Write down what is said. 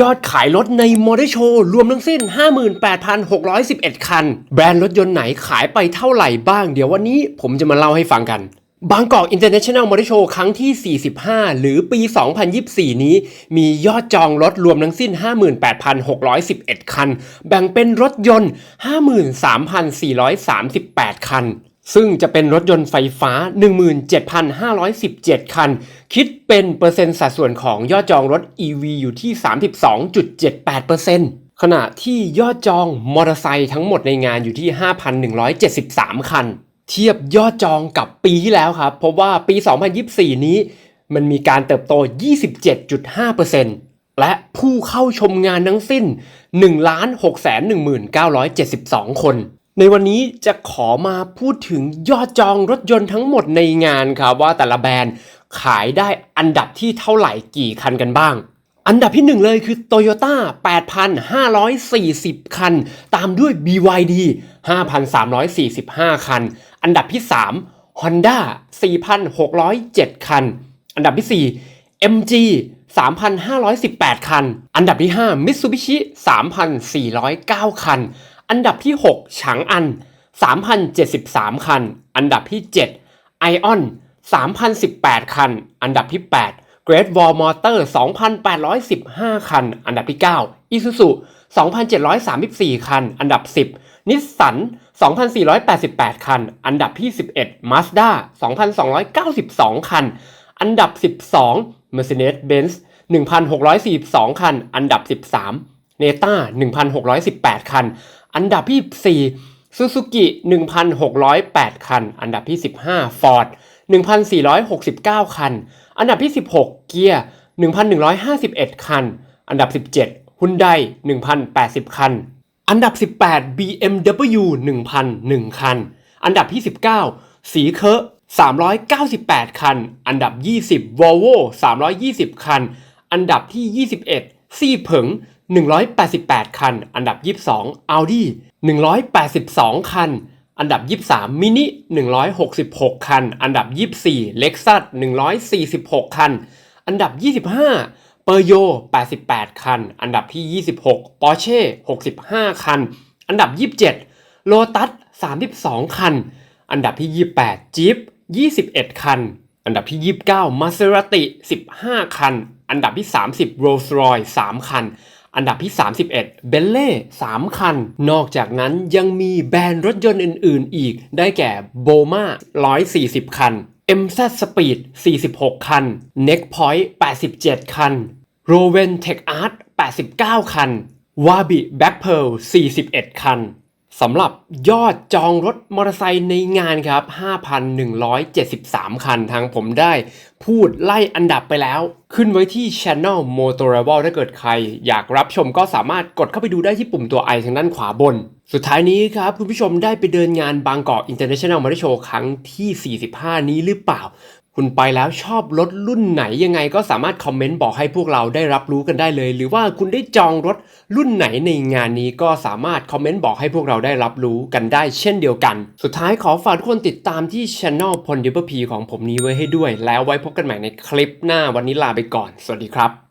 ยอดขายรถในมอเตอร์โชว์รวมทั้งสิ้น 58,611 คัน แบรนด์รถยนต์ไหนขายไปเท่าไหร่บ้าง เดี๋ยววันนี้ผมจะมาเล่าให้ฟังกัน บางกอก International Motor Show ครั้งที่ 45 หรือปี 2024 นี้ มียอดจองรถรวมทั้งสิ้น 58,611 คัน แบ่งเป็นรถยนต์ 53,438 คัน ซึ่งจะเป็นรถยนต์ไฟฟ้า 17,517 คัน คิดเป็นเปอร์เซ็นต์สัดส่วนของยอดจองรถ EV อยู่ที่ 32.78%ขณะที่ยอดจองมอเตอร์ไซค์ทั้งหมดในงานอยู่ที่ 5,173 คัน เทียบยอดจองกับปีที่แล้วครับเพราะว่าปี 2024 นี้ มันมีการเติบโต 27.5%และผู้เข้าชมงานทั้งสิ้น 1,619,772คน ในวันนี้จะขอมาพูดถึงยอดจองรถยนต์ทั้งหมดในงานครับว่าแต่ละแบรนด์ขายได้อันดับที่เท่าไหร่กี่คันกันบ้าง อันดับที่หนึ่งเลยคือ Toyota 8,540 คัน ตามด้วย BYD 5,345 คัน อันดับที่ 3 Honda 4,607 คัน อันดับที่ 4 MG 3,518 คัน อันดับที่ 5 Mitsubishi 3,409 คัน อันดับที่ 6 ฉางอัน 3,073 คัน อันดับที่7 Ion 3,018 คัน อันดับที่ 8 Great Wall Motor 2,815 คัน อันดับที่ 9 Isuzu 2,734 คัน อันดับ 10 Nissan 2,488 คัน อันดับที่ 11 Mazda 2,292 คัน อันดับ 12 Mercedes-Benz 1,642 คัน อันดับ 13 n e t a 1,618 คัน อันดับที่4 Suzuki 1,608 คัน อันดับที่ 15 Ford 1,469 คัน อันดับที่ 16 เกียร์ 1,151 คัน อันดับ 17 Hyundai 1,080 คัน อันดับ 18 BMW 1,001 คัน อันดับที่ 19 สีเคอะ398 คัน อันดับ 20 Volvo 320 คัน อันดับที่ 21 ซี่เผิง 188 คัน อันดับ 22 Audi 182 คัน อันดับ 23มินิ166 คัน อันดับ 24 Lexus 146 คัน อันดับ 25เปอร์โย88 คัน อันดับที่ 26 Porsche 65 คัน อันดับ 27 Lotus 32 คัน อันดับที่ 28 Jeep 21 คัน อันดับที่ 29 Maserati 15 คัน อันดับที่ 30 Rolls Royce 3 คัน อันดับที่ 31 เบนเล่3คัน นอกจากนั้นยังมีแบรนด์รถยนต์อื่น ๆ อีก ได้แก่โบมา140 คัน MZ Speed 46 คัน Neckpoint 87 คัน Roven Tech Art 89 คัน Wabi Black Pearl 41 คัน สำหรับยอดจองรถมอเตอร์ไซค์ในงานครับ 5,173 คันทางผมได้พูดไล่อันดับไปแล้ว ขึ้นไว้ที่ Channel Motorable ถ้าเกิดใคร อยากรับชมก็สามารถกดเข้าไปดูได้ที่ปุ่มตัว i ทางด้านขวาบน สุดท้ายนี้ครับ คุณผู้ชมได้ไปเดินงานบางกอก International Motor Show ครั้งที่ 45 นี้หรือเปล่า คุณไปแล้วชอบรถรุ่นไหนยังไงก็สามารถคอมเมนต์บอกให้พวกเราได้รับรู้กันได้เลย หรือว่าคุณได้จองรถรุ่นไหนในงานนี้ก็สามารถคอมเมนต์บอกให้พวกเราได้รับรู้กันได้เช่นเดียวกัน สุดท้ายขอฝากทุกคนติดตามที่ช anel พลดิบพีของผมนี้ไว้ให้ด้วย แล้วไว้พบกันใหม่ในคลิปหน้าวันนี้ลาไปก่อน สวัสดีครับ